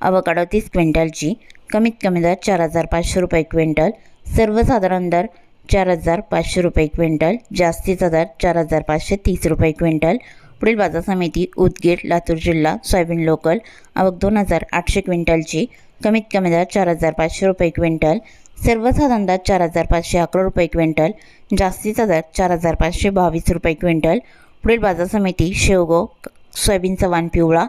Avocado तीस क्विंटलची कमीत कमी दर चार हजार पाचशे रुपये क्विंटल सर्वसाधारण दर चार हजार पाचशे रुपये क्विंटल जास्तीचा दर चार हजार पाचशे तीस रुपये क्विंटल. पुढील बाजार समिती उदगीर लातूर जिल्हा सोयाबीन लोकल आवक दोन हजार आठशे क्विंटलची कमीत कमी दर चार हजार पाचशे रुपये क्विंटल सर्वसाधारण दर चार हजार पाचशे अकरा रुपये क्विंटल जास्तीचा दर चार हजार पाचशे बावीस रुपये क्विंटल. पुढील बाजार समिती शेवगो सोयाबीनचा वाण पिवळा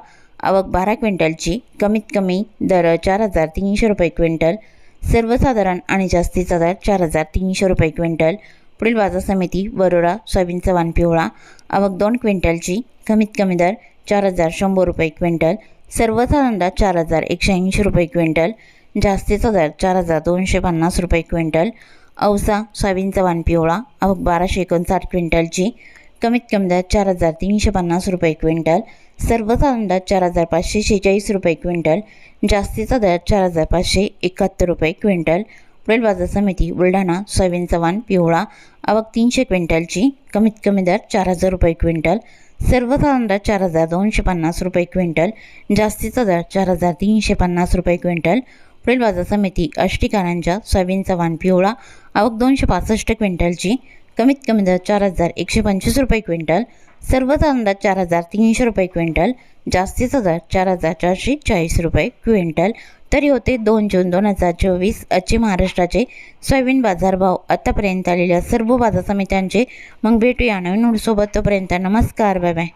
आवक बारा क्विंटलची कमीत कमी दर चार हजार तीनशे रुपये क्विंटल सर्वसाधारण आणि जास्तीचा दर चार हजार तीनशे रुपये क्विंटल पुढील बाजार समिती वरोरा सोयाबीनचा वाण पिवळा आवक दोन क्विंटलची कमीत कमी दर चार हजार शंभर रुपये क्विंटल सर्वसाधारण दर चार हजार एकशे ऐंशी रुपये क्विंटल जास्तीचा दर चार हजार दोनशे पन्नास रुपये क्विंटल औसा सोयाबीनचा वाण पिवळा आवक बाराशे एकोणसाठ क्विंटलची कमीत कमी दर चार हजार तीनशे पन्नास रुपये क्विंटल सर्वसाधारण दर चार हजार पाचशे शेहेचाळीस रुपये क्विंटल जास्तीचा दर चार हजार पाचशे एकाहत्तर रुपये क्विंटल. पुढील बाजार समिती बुलढाणा सोयाबीन चव्हाण पिवळा आवक तीनशे क्विंटलची कमीत कमी दर चार हजार रुपये क्विंटल सर्वसाधारण दर चार हजार दोनशे पन्नास रुपये क्विंटल जास्तीचा दर चार हजार तीनशे पन्नास रुपये क्विंटल. पुढील बाजार समिती अष्टीकारांच्या सोयाबीन चव्हाण पिवळा आवक दोनशे पासष्ट क्विंटलची कमीत कमी दर चार हजार एकशे पंचवीस रुपये क्विंटल सर्वचा अंदाज चार हजार तीनशे रुपये क्विंटल जास्तीचा दर चार हजार चारशे चाळीस रुपये क्विंटल तरी होते दोन जून दोन हजार चोवीस आजचे महाराष्ट्राचे सोयाबीन बाजारभाव. आतापर्यंत आलेल्या सर्व बाजार समित्यांचे मग भेटूया नवीन सोबत तोपर्यंत नमस्कार बाय बाय.